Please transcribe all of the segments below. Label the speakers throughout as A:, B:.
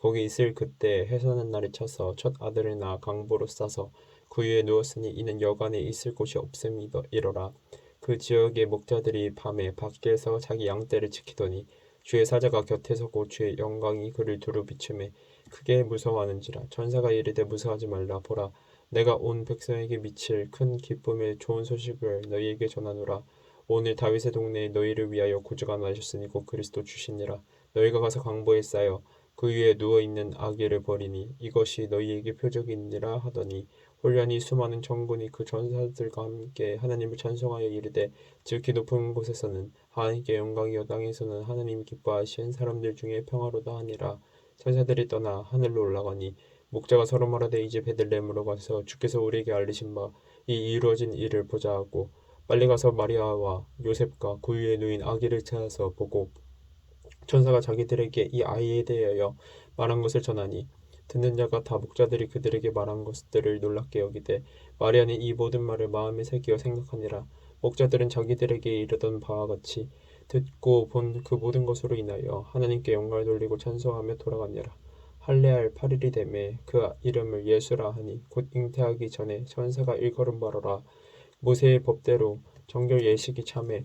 A: 거기 있을 그때 해서는 날이 차서 첫 아들을 낳아 강보로 싸서 그 위에 누웠으니 이는 여간에 있을 곳이 없음이더라. 그 지역의 목자들이 밤에 밖에서 자기 양떼를 지키더니 주의 사자가 곁에 서고 주의 영광이 그를 두루 비춤에 크게 무서워하는지라. 천사가 이르되 무서워하지 말라. 보라 내가 온 백성에게 미칠 큰 기쁨의 좋은 소식을 너희에게 전하노라. 오늘 다윗의 동네에 너희를 위하여 구주가 나셨으니 곧 그리스도 주시니라. 너희가 가서 강보에 쌓여 그 위에 누워 있는 아기를 버리니 이것이 너희에게 표적이니라 하더니 혼란이 수많은 천군이 그 전사들과 함께 하나님을 찬송하여 이르되 지극히 높은 곳에서는 하나님께 영광이요 땅에서는 하나님이 기뻐하신 사람들 중에 평화로다 하니라. 천사들이 떠나 하늘로 올라가니 목자가 서로 말하되 이제 베들레헴으로 가서 주께서 우리에게 알리신 바 이 이루어진 일을 보자 하고 빨리 가서 마리아와 요셉과 그 위에 누인 아기를 찾아서 보고 천사가 자기들에게 이 아이에 대하여 말한 것을 전하니 듣는 자가 다 목자들이 그들에게 말한 것들을 놀랍게 여기되 마리아는 이 모든 말을 마음에 새기어 생각하니라. 목자들은 자기들에게 이르던 바와 같이 듣고 본 그 모든 것으로 인하여 하나님께 영광을 돌리고 찬송하며 돌아가니라. 할례할 8일이 되매 그 이름을 예수라 하니 곧 잉태하기 전에 천사가 일컬음 바로라. 모세의 법대로 정결 예식이 참에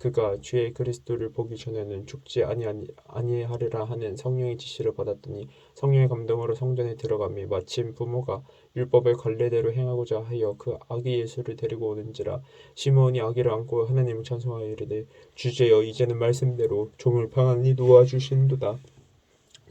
A: 그가 주의 그리스도를 보기 전에는 죽지 아니하리라 하는 성령의 지시를 받았더니 성령의 감동으로 성전에 들어가며 마침 부모가 율법의 관례대로 행하고자 하여 그 아기 예수를 데리고 오는지라 시므온이 아기를 안고 하나님을 찬송하여 이르되 주제여 이제는 말씀대로 종을 평안히 놓아 주신도다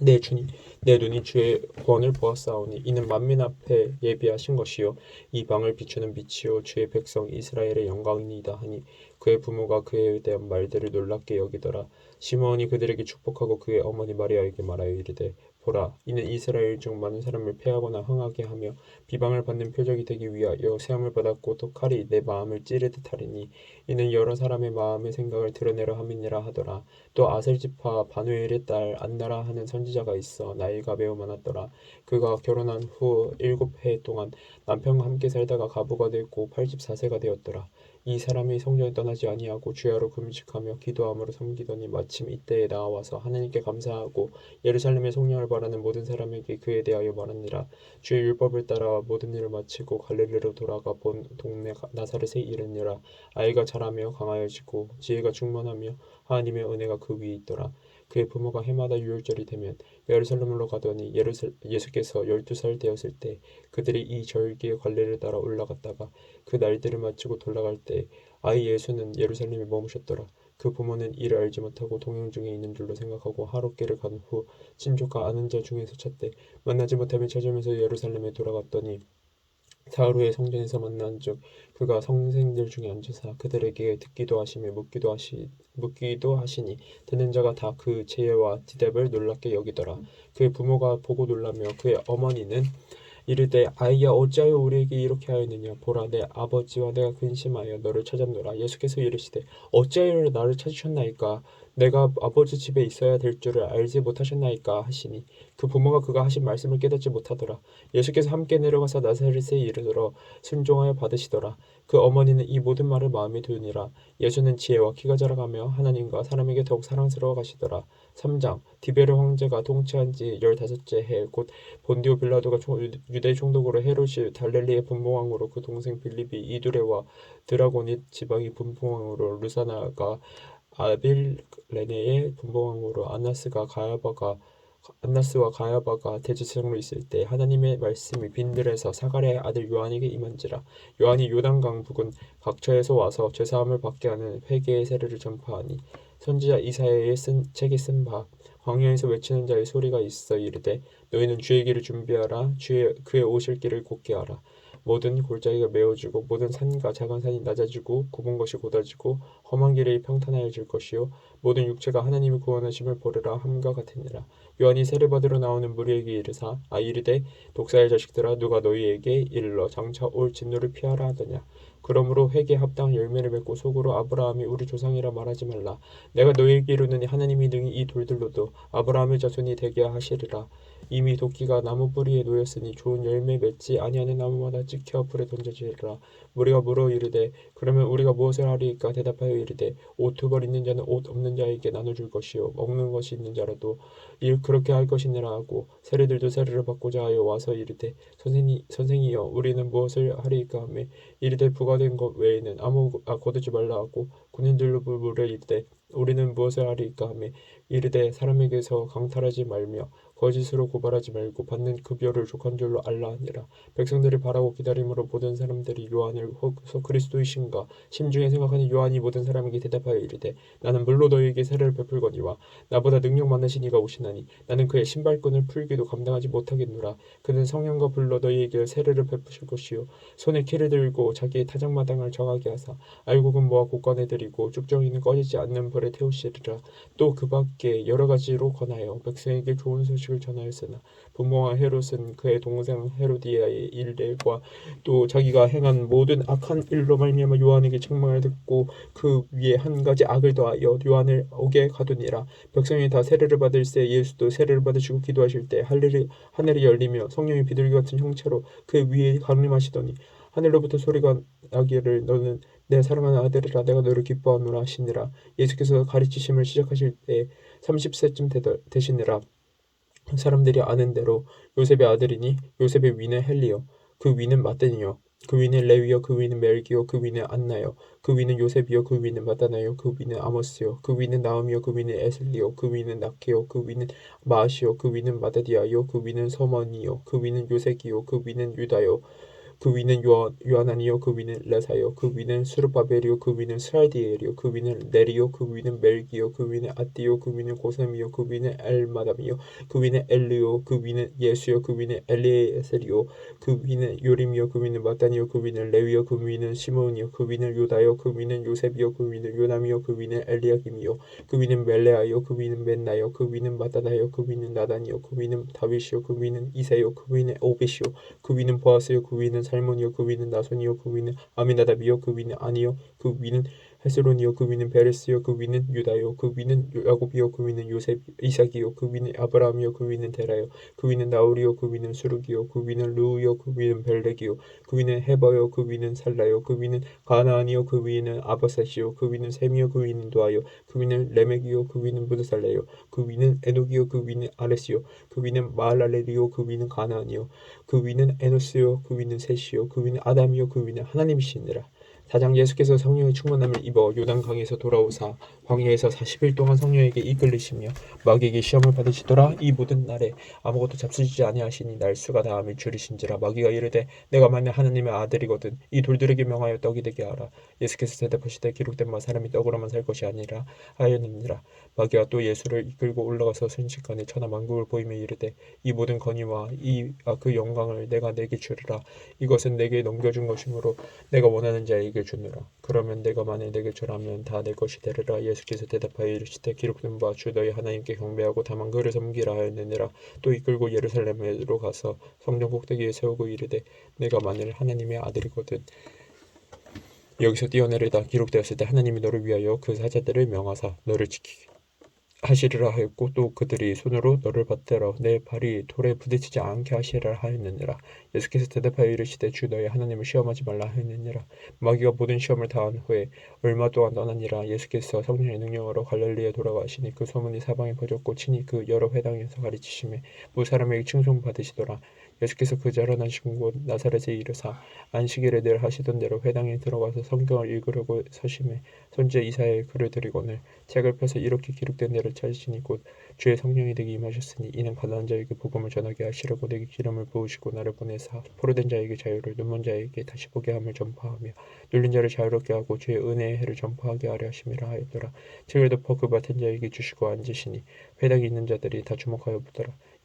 A: 내 주님 내 눈이 주의 권을 보았사오니 이는 만민 앞에 예비하신 것이요. 이 방을 비추는 빛이요. 주의 백성 이스라엘의 영광이니이다 하니 그의 부모가 그에 대한 말들을 놀랍게 여기더라. 시므온이 그들에게 축복하고 그의 어머니 마리아에게 말하여 이르되 보라. 이는 이스라엘 중 많은 사람을 패하거나 흥하게 하며 비방을 받는 표적이 되기 위하여 세움을 받았고 또 칼이 내 마음을 찌르듯 하리니 이는 여러 사람의 마음의 생각을 드러내려 함이니라 하더라. 또 아셀 지파 바누엘의 딸 안나라 하는 선지자가 있어 나이가 매우 많았더라. 그가 결혼한 후 일곱 해 동안 남편과 함께 살다가 가부가 되고 팔십사 세가 되었더라 이 사람이 성전에 떠나지 아니하고 주야로 금식하며 기도함으로 섬기더니 마침 이때에 나와서 하나님께 감사하고 예루살렘의 성령을 바라는 모든 사람에게 그에 대하여 말하니라. 주의 율법을 따라 모든 일을 마치고 갈릴리로 돌아가 본 동네 나사렛에 이르니라. 아이가 자라며 강하여지고 지혜가 충만하며 하나님의 은혜가 그 위에 있더라. 그의 부모가 해마다 유월절이 되면 예루살렘으로 가더니 예루살, 예수께서 열두 살 되었을 때 그들이 이 절기의 관례를 따라 올라갔다가 그 날들을 마치고 돌아갈 때 아이 예수는 예루살렘에 머무셨더라. 그 부모는 이를 알지 못하고 동행 중에 있는 줄로 생각하고 하룻길을 간 후 친족과 아는 자 중에서 찾되 만나지 못하며 찾으면서 예루살렘에 돌아갔더니 사흘 후에 성전에서 만난 즉 그가 성생들 중에 앉으사 그들에게 듣기도 하시며 묻기도 하시 묻기도 하시니 듣는 자가 다 그 제와 디답을 놀랍게 여기더라. 그의 부모가 보고 놀라며 그의 어머니는 이르되 아이야 어찌하여 우리에게 이렇게 하였느냐? 보라 내 아버지와 내가 근심하여 너를 찾았노라. 예수께서 이르시되 어찌하여 나를 찾으셨나이까 내가 아버지 집에 있어야 될 줄을 알지 못하셨나이까 하시니 그 부모가 그가 하신 말씀을 깨닫지 못하더라. 예수께서 함께 내려가서 나사렛에 이르러 순종하여 받으시더라. 그 어머니는 이 모든 말을 마음에 두니라. 예수는 지혜와 키가 자라가며 하나님과 사람에게 더욱 사랑스러워 가시더라. 3장 디베르 황제가 통치한 지 열다섯째 해 곧 본디오 빌라도가 유대 총독으로 헤롯이 달렐리의 분봉왕으로 그 동생 빌립이 이두레와 드라고닛 지방이 분봉왕으로 루사나가 아빌레네의 분봉왕으로 아나스가 가야바가 안나스와 가야바가 대제사장으로 있을 때 하나님의 말씀이 빈들에서 사가랴의 아들 요한에게 임한지라. 요한이 요단강 부근 각처에서 와서 죄사함을 받게 하는 회개의 세례를 전파하니 선지자 이사야의 쓴 책에 쓴 바 광야에서 외치는 자의 소리가 있어 이르되 너희는 주의 길을 준비하라. 주의 그의 오실 길을 곧게 하라. 모든 골짜기가 메어지고 모든 산과 작은 산이 낮아지고 굽은 것이 곧아지고 험한 길이 평탄하여질 것이요. 모든 육체가 하나님의 구원하심을 보리라 함과 같으니라. 요한이 세례 받으러 나오는 무리에게 이르사 아 이르되 독사의 자식들아 누가 너희에게 이르러 장차 올 진노를 피하라 하더냐? 그러므로 회개 합당 열매를 맺고 속으로 아브라함이 우리 조상이라 말하지 말라. 내가 너희에게 이르노니 하나님이 능히 이 돌들로도 아브라함의 자손이 되게 하시리라. 이미 도끼가 나무 뿌리에 놓였으니 좋은 열매 맺지 아니하는 나무마다 찍혀 불에 던져지리라. 우리가 물어 이르되 그러면 우리가 무엇을 하리이까 대답하여 이르되 옷두벌 있는 자는 옷 없는 자에게 나눠줄 것이요 먹는 것이 있는 자라도 일 그렇게 할 것이니라 하고 세례들도 세례를 받고자 하여 와서 이르되 선생이 선생이여 우리는 무엇을 하리이까 하며 이르되 부과된 것 외에는 아무 아 거두지 말라 하고 군인들로 물어 이르되 우리는 무엇을 하리이까 하며 이르되 사람에게서 강탈하지 말며 거짓으로 고발하지 말고 받는 급여를 족한 줄로 알라 하니라. 백성들이 바라고 기다림으로 모든 사람들이 요한을 혹서 그리스도이신가 심중에 생각하니 요한이 모든 사람에게 대답하여 이르되 나는 물로 너희에게 세례를 베풀거니와 나보다 능력 많으신 이가 오시나니 나는 그의 신발끈을 풀기도 감당하지 못하겠노라. 그는 성령과 불로 너희에게 세례를 베푸실 것이요. 손에 키를 들고 자기의 타작마당을 정하게 하사 알곡은 모아 곳간에 들이고 쭉정이는 꺼지지 않는 불에 태우시리라. 또 그 밖에 여러 가지로 권하여 백성에게 좋은 소식 을 전하였으나 부모와 헤롯은 그의 동생 헤로디아의 일들과 또 자기가 행한 모든 악한 일로 말미암아 요한에게 책망을 듣고 그 위에 한 가지 악을 더하여 요한을 옥에 가두니라. 백성이 다 세례를 받을 때 예수도 세례를 받으시고 기도하실 때 하늘이 하늘이 열리며 성령이 비둘기 같은 형체로 그 위에 강림하시더니 하늘로부터 소리가 나기를 너는 내 사랑하는 아들이라 내가 너를 기뻐하노라 하시니라. 예수께서 가르치심을 시작하실 때 30세쯤 되시니라 사람들이 아는 대로 요셉의 아들이니 요셉의 위는 헬리요 그 위는 마떼니요 그 위는 레위요 그 위는 멜기요 그 위는 안나요 그 위는 요셉이요 그 위는 마다나요 그 위는 아모스요 그 위는 나음이요 그 위는 에슬리요 그 위는 나케요 그 위는 마시요 그 위는 마다디아요 그 위는 서머니요 그 위는 요색이요 그 위는 유다요 그 위는 요한, 요하나니요 그 위는 레사요 그 위는 수르바벨이요 그 위는 스라디엘이요 그 위는 네리요 그 위는 멜기요 그 위는 아띠요 그 위는 고셈이요 그 위는 엘마담이요 그 위는 엘리요 그 위는 예수요 그 위는 엘리에셀이요 그 위는 요림이요 그 위는 마따니요 그 위는 레위요 그 위는 시몬이요 그 위는 요다요 그 위는 요셉이요 그 위는 요남이요 그 위는 엘리야김이요 그 위는 멜레아요 그 위는 멘나요 그 위는 마따나요 그 위는 나단이요 그 위는 다윗이요 그 위는 이세요 그 위는 오벳이요 그 위는 보아스요 그 위는 살몬이요 그 위는 나손이요 그 위는 아미나답이요 그 위는 아니요 그 위는 헤스론이요 그 위는 베레스요 그 위는 유다요 그 위는 야곱이요 그 위는 요셉 이삭이요 그 위는 아브라함이요 그 위는 데라요 그 위는 나우리요 그 위는 수르기요 그 위는 루우요 그 위는 벨렉이요 그 위는 헤버요 그 위는 살라요 그 위는 가나안이요 그 위는 아바사시요 그 위는 셈이요 그 위는 도아요 그 위는 레멕이요 그 위는 부드살레요 그 위는 에녹이요 그 위는 아레스요 그 위는 마할랄레리요 그 위는 가나안이요 그 위는 에노스요 그 위는 셋 이요 그 위는 아 사장 예수께서 성령의 충만함을 입어 요단강에서 돌아오사 광야에서 40일 동안 성령에게 이끌리시며 마귀에게 시험을 받으시더라. 이 모든 날에 아무것도 잡수시지 아니하시니 날수가 다함을 줄이신지라. 마귀가 이르되 내가 만약 하나님의 아들이거든 이 돌들에게 명하여 떡이 되게 하라. 예수께서 대답하시되 기록된 바 사람이 떡으로만 살 것이 아니라 하였느니라. 마귀가 또 예수를 이끌고 올라가서 순식간에 천하 만국을 보이며 이르되 이 모든 건의와 이 그 영광을 내가 내게 주리라. 이것은 내게 넘겨준 것이므로 내가 원하는 자에게 주느라. 그러면 내가 만일 내게 주라면 다 내 것이 되리라. 예수께서 대답하여 이르시되 기록된 바 주 너희 하나님께 경배하고 다만 그를 섬기라 하였느니라. 또 이끌고 예루살렘으로 가서 성전 꼭대기에 세우고 이르되 내가 만일 하나님의 아들이거든 여기서 뛰어내리다 기록되었을 때 하나님이 너를 위하여 그 사자들을 명하사 너를 지키게 하시리라 하였고 또 그들이 손으로 너를 받들어 내 발이 돌에 부딪히지 않게 하시리라 하였느니라. 예수께서 대답하여 이르시되 주 너희 하나님을 시험하지 말라 하였느니라. 마귀가 모든 시험을 다한 후에 얼마 동안 떠나니라. 예수께서 성령의 능력으로 갈릴리에 돌아가시니 그 소문이 사방에 퍼졌고 친히 그 여러 회당에서 가르치심에 무 사람에게 칭송 받으시더라 예수께서 그 자라나신 곳 나사렛에 이르사 안식일에 늘 하시던 대로 회당에 들어가서 성경을 읽으려고 서심해 선지자 이사야의 글을 드리고는 책을 펴서 이렇게 기록된 대로 찾으시니 곧 주의 성령이 내게 임하셨으니 이는 가난한 자에게 복음을 전하게 하시려고 내게 기름을 부으시고 나를 보내사 포로된 자에게 자유를 눈먼 자에게 다시 보게 함을 전파하며 눌린 자를 자유롭게 하고 주의 은혜의 해를 전파하게 하려 하심이라 하였더라. 책을 덮어 그 맡은 자에게 주시고 앉으시니 회당에 있는 자들이 다 주목하여 보더라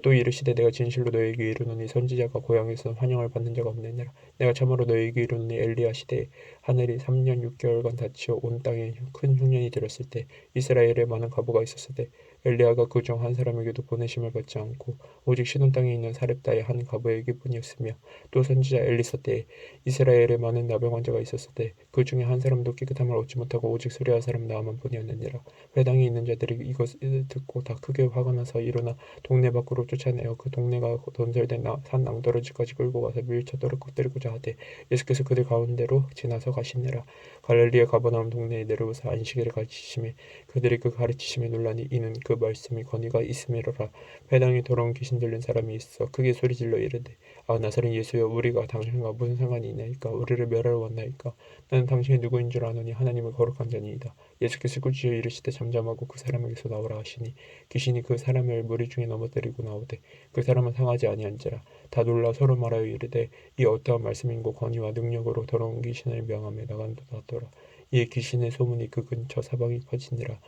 A: 또 이르시되 내가 진실로 너희에게 이르노니 선지자가 고향에서 환영을 받는 자가 없느니라. 내가 참으로 너희에게 이르노니 엘리야 시대에 하늘이 3년 6개월간 닫히어 온 땅에 큰 흉년이 들었을 때 이스라엘에 많은 과부가 있었을 때 엘리야가 그 중 한 사람에게도 보내심을 받지 않고 오직 시돈 땅에 있는 사렙다의 한 과부에게 뿐이었으며 또 선지자 엘리사 때에 이스라엘에 많은 나병 환자가 있었을 때 그 중에 한 사람도 깨끗함을 얻지 못하고 오직 수리아 사람 나아만 뿐이었느니라. 회당에 있는 자들이 이것을 듣고 다 크게 화가 나서 일어나 동네 밖으로 쫓아내어 그 동네가 건설된 나- 산 낭떠러지까지 끌고 가서 밀쳐 떨어뜨리고자 때리고자 하되 예수께서 그들 가운데로 지나서 가시니라 갈릴리에 가버나움 동네에 내려오사 안식일을 가르치심에 그들이 그 가르치심에 논란이 이는 그 말씀이 권위가 있음이로라. 회당에 더러운 귀신 들린 사람이 있어 크게 소리질러 이르되 아 나사렛 예수여 우리가 당신과 무슨 상관이 있나이까? 우리를 멸하러 왔나이까? 나는 당신이 누구인 줄 아노니 하나님의 거룩한 자니이다. 예수께서 꾸짖어 이르시되 잠잠하고 그 사람에게서 나오라 하시니 귀신이 그 사람을 무리 중에 넘어뜨리고 나오되 그 사람은 상하지 아니한지라. 다 놀라 서로 말하여 이르되 이 어떠한 말씀인고 권위와 능력으로 더러운 귀신을 명함에 나간도다 하더라. 이에 귀신의 소문이 그 근처 사방이 퍼지니라.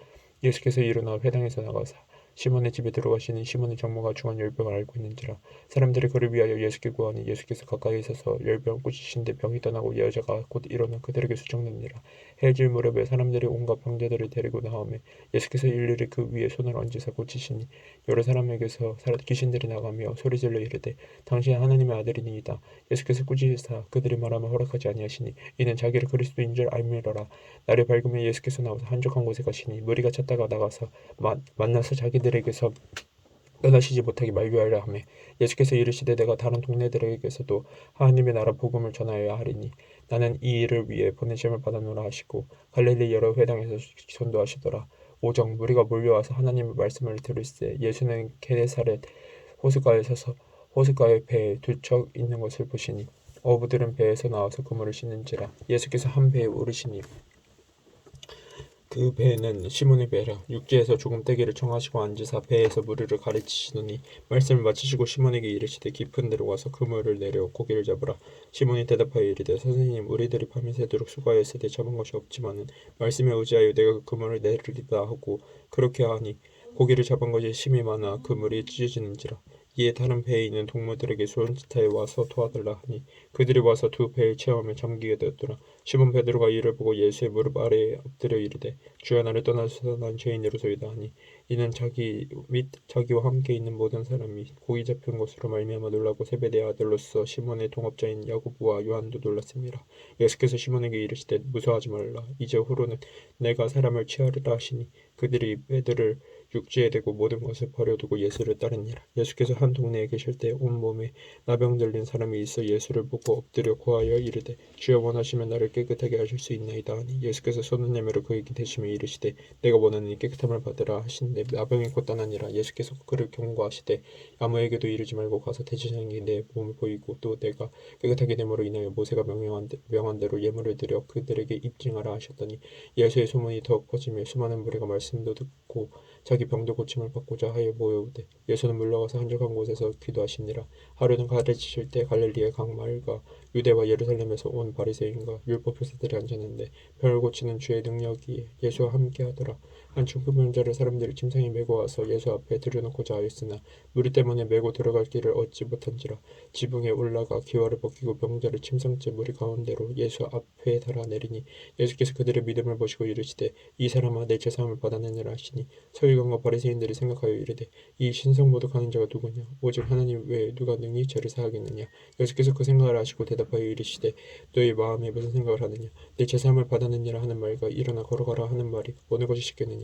A: 예수께서 일어나 회당에서 나가사 시몬의 집에 들어가시는 시몬의 장모가 중한 열병을 앓고 있는지라 사람들이 그를 위하여 예수께 구하니 예수께서 가까이 있어서 열병 꾸짖으신데 병이 떠나고 여자가 곧 일어나 그들에게 수정됩니라. 해질 무렵에 사람들이 온갖 병자들을 데리고 나오매 예수께서 일일이 그 위에 손을 얹으사 고치시니 여러 사람에게서 사- 귀신들이 나가며 소리질러 이르되 당신은 하나님의 아들이니이다. 예수께서 꾸짖으사 그들이 말하면 허락하지 아니하시니 이는 자기를 그리스도인 줄 알미러라. 날이 밝으면 예수께서 나와서 한적한 곳에 가시니 무리가 찾다가 나가서 마- 만나서 자기 들에게서 떠나시지 못하게 만류하려 하며 예수께서 이르시되 내가 다른 동네들에게서도 하나님의 나라 복음을 전하여야 하리니 나는 이 일을 위해 보내심을 받아노라 하시고 갈릴리 여러 회당에서 전도하시더라. 오정 무리가 몰려와서 하나님의 말씀을 들을세 예수는 게네사렛 호숫가에 서서 호숫가에 배에 두 척 있는 것을 보시니 어부들은 배에서 나와서 그물을 씻는지라. 예수께서 한 배에 오르시니 그 배는 시몬의 배라 육지에서 조금 떼기를 청하시고 앉으사 배에서 무리를 가르치시더니 말씀을 마치시고 시몬에게 이르시되 깊은 데로 가서 그물을 내려 고기를 잡으라. 시몬이 대답하여 이르되 선생님 우리들이 밤이 새도록 수고하였을 때 잡은 것이 없지만은 말씀에 의지하여 내가 그 그물을 내리리다 하고 그렇게 하니 고기를 잡은 것이 심히 많아 그물이 찢어지는지라 이에 다른 배에 있는 동무들에게 소렌지타에 와서 도와달라 하니 그들이 와서 두 배를 채우며 잠기게 되었더라. 시몬 베드로가 이를 보고 예수의 무릎 아래에 엎드려 이르되 주여 나를 떠나소서 난 죄인으로소이다. 하니 이는 자기 및 자기와 함께 있는 모든 사람이 고기 잡힌 것으로 말미암아 놀라고 세베대 아들로서 시몬의 동업자인 야고보와 요한도 놀랐습니다. 예수께서 시몬에게 이르시되 무서워하지 말라. 이제 후로는 내가 사람을 취하리라 하시니 그들이 베드를 육지에 대고 모든 것을 버려두고 예수를 따르니라. 예수께서 한 동네에 계실 때 온 몸에 나병 들린 사람이 있어 예수를 보고 엎드려 고하여 이르되 주여 원하시면 나를 깨끗하게 하실 수 있나이다 하니 예수께서 손을 내밀어 그에게 대시며 이르시되 내가 원하니 깨끗함을 받으라 하시는데 나병이 곧 떠나니라 예수께서 그를 경고하시되 아무에게도 이르지 말고 가서 대제사장에게 내 몸을 보이고 또 내가 깨끗하게 됨으로 인하여 모세가 명령한, 대, 명한 대로 예물을 드려 그들에게 입증하라 하셨더니 예수의 소문이 더욱 퍼지며 수많은 무리가 말씀도 듣고 자기 병도 고침을 받고자 하여 모여오되 예수는 물러가서 한적한 곳에서 기도하시니라. 하루는 가르치실 때 갈릴리의 강마을과 유대와 예루살렘에서 온 바리새인과 율법 교사들이 앉았는데 병을 고치는 주의 능력이 예수와 함께 하더라 한 중풍병자를 사람들이 침상에 메고 와서 예수 앞에 들여놓고 자 하였으나 무리 때문에 메고 들어갈 길을 얻지 못한지라 지붕에 올라가 기와를 벗기고 병자를 침상째 무리 가운데로 예수 앞에 달아 내리니 예수께서 그들의 믿음을 보시고 이르시되 이 사람아 내 제사함을 받아내느라 하시니 서기관과 바리새인들이 생각하여 이르되 이 신성모독하는 자가 누구냐? 오직 하나님 외에 누가 능히 죄를 사하겠느냐 예수께서 그 생각을 아시고 대답하여 이르시되 너희 마음에 무슨 생각을 하느냐? 내 제사함을 받아내니라 하는 말과 일어나 걸어가라 하는 말이 어느 것이 쉽겠느냐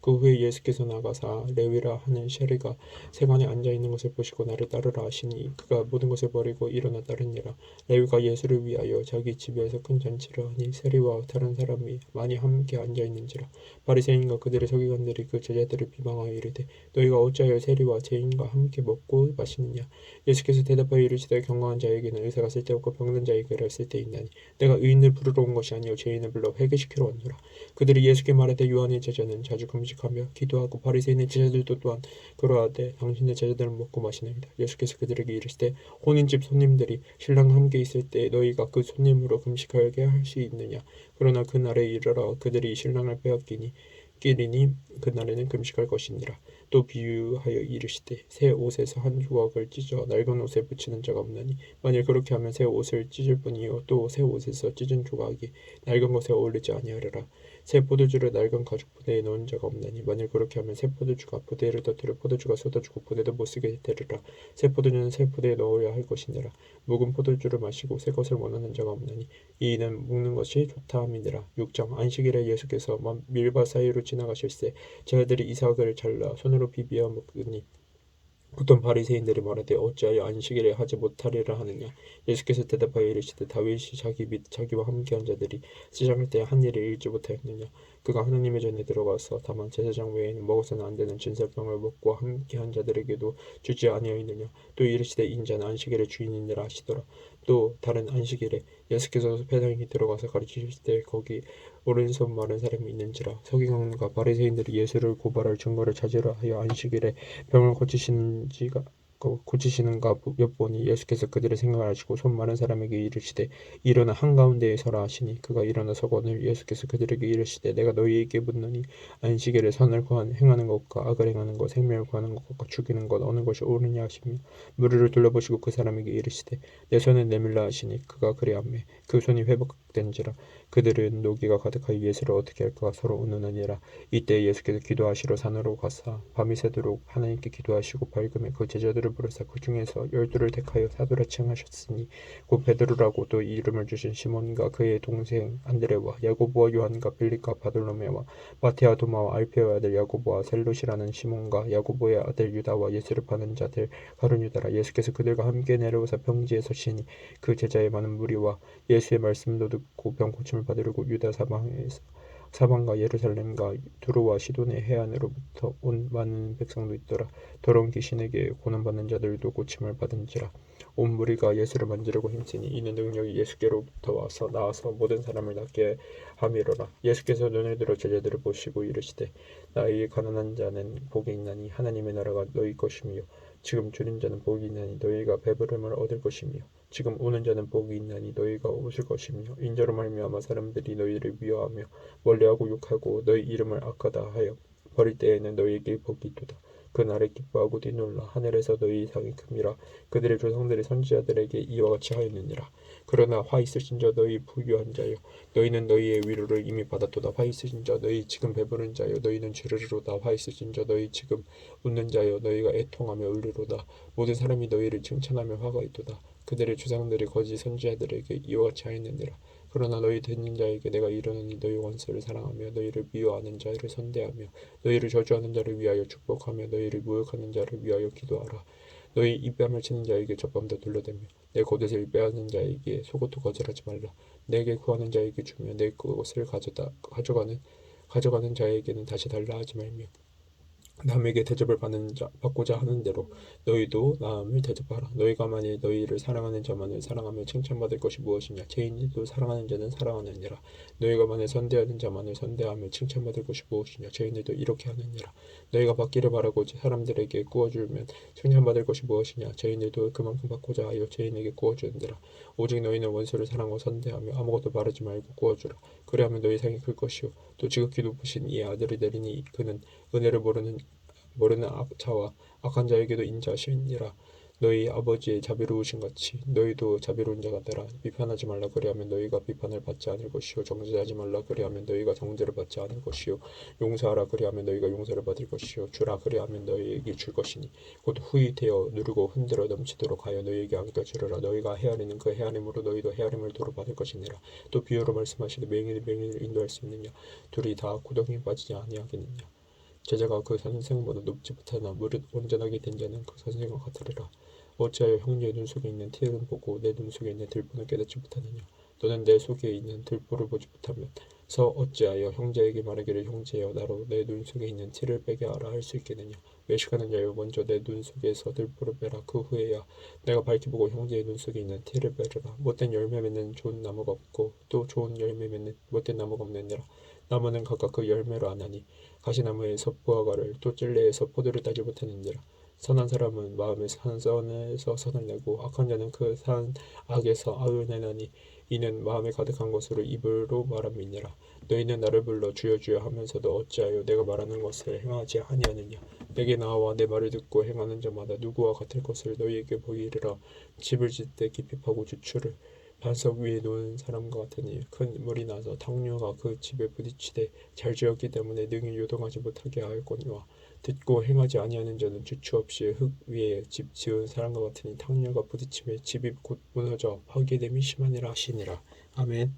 A: 그 후에 예수께서 나가사 레위라 하는 셰리가 세관에 앉아 있는 것을 보시고 나를 따르라 하시니 그가 모든 것을 버리고 일어나 따르니라. 레위가 예수를 위하여 자기 집에서 큰 잔치를 하니 세리와 다른 사람이 많이 함께 앉아 있는지라. 바리새인과 그들의 서기관들이 그 제자들을 비방하여 이르되 너희가 어찌하여 세리와 죄인과 함께 먹고 마시느냐? 예수께서 대답하여 이르시되 경건한 자에게는 의사가 쓸데없고 병든 자에게라 쓸데있나니 내가 의인을 부르러 온 것이 아니요 죄인을 불러 회개시키러 왔노라. 그들이 예수께 말하되 요한의 제자는 자주 금식 하며 기도하고 바리새인의 제자들도 또한 그러하되 당신의 제자들은 먹고 마시나이다 예수께서 그들에게 이르시되 혼인집 손님들이 신랑과 함께 있을 때 너희가 그 손님으로 금식하게 할 수 있느냐? 그러나 그날에 이르러 그들이 신랑을 빼앗기니 끼리니 그날에는 금식할 것이니라 또 비유하여 이르시되 새 옷에서 한 조각을 찢어 낡은 옷에 붙이는 자가 없나니 만일 그렇게 하면 새 옷을 찢을 뿐이요. 또 새 옷에서 찢은 조각이 낡은 것에 어울리지 아니하리라. 새 포도주를 낡은 가죽 부대에 넣은 자가 없나니 만일 그렇게 하면 새 포도주가 부대를 터뜨려 포도주가 쏟아지고 부대도 못 쓰게 되리라. 새 포도주는 새 부대에 넣어야 할 것이니라. 묵은 포도주를 마시고 새 것을 원하는 자가 없나니 이는 묵는 것이 좋다 함이니라. 6장 안식일에 예수께서 밀바 사이로 지나가실새 제자들이 이삭을 잘라 손 으로 비비어 먹으니 어떤 바리새인들이 말하되 어찌하여 안식일에 하지 못하리라 하느냐? 예수께서 대답하여 이르시되 다윗이 자기 및 자기와 함께한 자들이 시장할 때 한 일을 잃지 못하였느냐? 그가 하나님의 전에 들어가서 다만 제사장 외에는 먹어서는 안 되는 진설병을 먹고 함께한 자들에게도 주지 아니하였느냐? 또 이르시되 인자는 안식일의 주인이니라 하시더라. 또 다른 안식일에 예수께서 회당에 들어가서 가르치실 때 거기 오른손 마른 사람이 있는지라 서기관과 바리새인들이 예수를 고발할 증거를 찾으려 하여 안식일에 병을 고치시는지가 고치시는가 엿보니 예수께서 그들의 생각을 아시고 손 마른 사람에게 이르시되 일어나 한가운데에 서라 하시니 그가 일어나 서거늘 예수께서 그들에게 이르시되 내가 너희에게 묻노니 안식일에 선을 구한 행하는 것과 악을 행하는 것 생명을 구하는 것과 죽이는 것 어느 것이 옳으냐 하시며 무리를 둘러보시고 그 사람에게 이르시되 내 손을 내밀라 하시니 그가 그리하매 그 손이 회복된지라 그들은 노기가 가득하여 예수를 어떻게 할까 서로 의논하니라. 이때 예수께서 기도하시러 산으로 가사 밤이 새도록 하나님께 기도하시고 밝음에 그 제자들을 부르사 그 중에서 열두를 택하여 사도라 칭하셨으니 곧 베드로라고 또 이름을 주신 시몬과 그의 동생 안드레와 야고보와 요한과 빌립과 바돌로메와 마테아 도마와 알페오의 아들 야고보와 셀롯이라는 시몬과 야고보의 아들 유다와 예수를 파는 자들 가룟 유다라. 예수께서 그들과 함께 내려오사 평지에 서시니 그 제자의 많은 무리와 예수의 말씀도 듣고 병 고침을 받으려고 유다 사방에서 사방과 예루살렘과 두루와 시돈의 해안으로부터 온 많은 백성도 있더라. 더러운 귀신에게 고난받는 자들도 고침을 받은지라. 온 무리가 예수를 만지려고 힘쓰니 이는 능력이 예수께로부터 와서 나와서 모든 사람을 낫게 함이로라. 예수께서 눈을 들어 제자들을 보시고 이르시되 나의 가난한 자는 복이 있나니 하나님의 나라가 너희 것이며 지금 줄인 자는 복이 있나니 너희가 배부름을 얻을 것이며 지금 오는 자는 복이 있나니 너희가 오실 것이며 인자로 말미암아 사람들이 너희를 미워하며 멀리하고 욕하고 너희 이름을 악하다 하여 버릴 때에는 너희에게 복이 있도다. 그날에 기뻐하고 뒤놀라 하늘에서 너희 상이 큼이라 그들의 조상들의 선지자들에게 이와 같이 하였느니라. 그러나 화 있으신 자 너희 부유한 자여 너희는 너희의 위로를 이미 받았도다. 화 있으신 자 너희 지금 배부른 자여 너희는 주르르로다. 화 있으신 자 너희 지금 웃는 자여 너희가 애통하며 울리로다. 모든 사람이 너희를 칭찬하며 화가 있도다 그들의 조상들이 거짓 선지자들에게 이와 같이 하였느니라 그러나 너희 듣는 자에게 내가 이르노니 너희 원수를 사랑하며 너희를 미워하는 자를 선대하며 너희를 저주하는 자를 위하여 축복하며 너희를 모욕하는 자를 위하여 기도하라. 너희 입뺨을 치는 자에게 젖밤도 둘러대며 내 겉옷을 빼앗는 자에게 속옷도 거절하지 말라. 내게 구하는 자에게 주며 내 것을 가져다 가져가는 가져가는 자에게는 다시 달라 하지 말며 남에게 대접을 받는 자, 받고자 하는 대로 너희도 남을 대접하라. 너희가 만일 너희를 사랑하는 자만을 사랑하며 칭찬받을 것이 무엇이냐? 죄인들도 사랑하는 자는 사랑하느니라. 너희가 만일 선대하는 자만을 선대하며 칭찬받을 것이 무엇이냐? 죄인들도 이렇게 하느니라. 너희가 받기를 바라고 사람들에게 구워주면 칭찬받을 것이 무엇이냐? 죄인들도 그만큼 받고자 하여 죄인에게 구워주느니라. 오직 너희는 원수를 사랑하고 선대하며 아무것도 바르지 말고 구워주라. 그리하면 너희 상이 클 것이요 또 지극히 높으신 이의 아들이 되리니 그는 은혜를 모르는 모르는 악- 자와 악한 자에게도 인자하시니라 너희 아버지의 자비로우신 같이 너희도 자비로운 자가 되라. 비판하지 말라 그리하면 너희가 비판을 받지 않을 것이요. 정죄하지 말라 그리하면 너희가 정죄를 받지 않을 것이요. 용서하라 그리하면 너희가 용서를 받을 것이요. 주라 그리하면 너희에게 줄 것이니 곧 후히 되어 누르고 흔들어 넘치도록 하여 너희에게 안겨 주리라. 너희가 헤아리는 그 헤아림으로 너희도 헤아림을 도로 받을 것이니라. 또 비유로 말씀하시되 맹인이 맹인을 인도할 수 있느냐? 둘이 다 구덩이에 빠지지 아니하겠느냐? 제자가 그 선생보다 높지 못하나 무릇 온전하게 된 자는 그 선생과 같으리라. 어찌하여 형제의 눈 속에 있는 티를 보고 내 눈 속에 있는 들보는 깨닫지 못하느냐? 너는 내 속에 있는 들보를 보지 못하면 서 어찌하여 형제에게 말하기를 형제여 나로 내 눈 속에 있는 티를 빼게 하라 할 수 있겠느냐? 외식하는 자여 먼저 내 눈 속에서 들보를 빼라 그 후에야 내가 밝히 보고 형제의 눈 속에 있는 티를 빼르라 못된 열매 맺는 좋은 나무가 없고 또 좋은 열매 맺는 못된 나무가 없느니라 나무는 각각 그 열매로 아나니 가시나무에서 무화과를 또 찔레에서 포도를 따지 못하느니라 선한 사람은 마음의 산 선에서 선을 내고 악한 자는 그 산 악에서 악을 내나니 이는 마음에 가득한 것으로 입으로 말함이니라. 너희는 나를 불러 주여 주여 하면서도 어찌하여 내가 말하는 것을 행하지 아니하느냐? 내게 나와 내 말을 듣고 행하는 자마다 누구와 같을 것을 너희에게 보이리라. 집을 짓되 깊이 파고 주추를 반석 위에 놓은 사람과 같으니 큰 물이 나서 당류가 그 집에 부딪히되 잘 지었기 때문에 능히 요동하지 못하게 하였거니와 듣고 행하지 아니하는 자는 주추 없이 흙 위에 집 지은 사람과 같으니 당류가 부딪힘에 집이 곧 무너져 파괴됨이 심하니라 하시니라. 아멘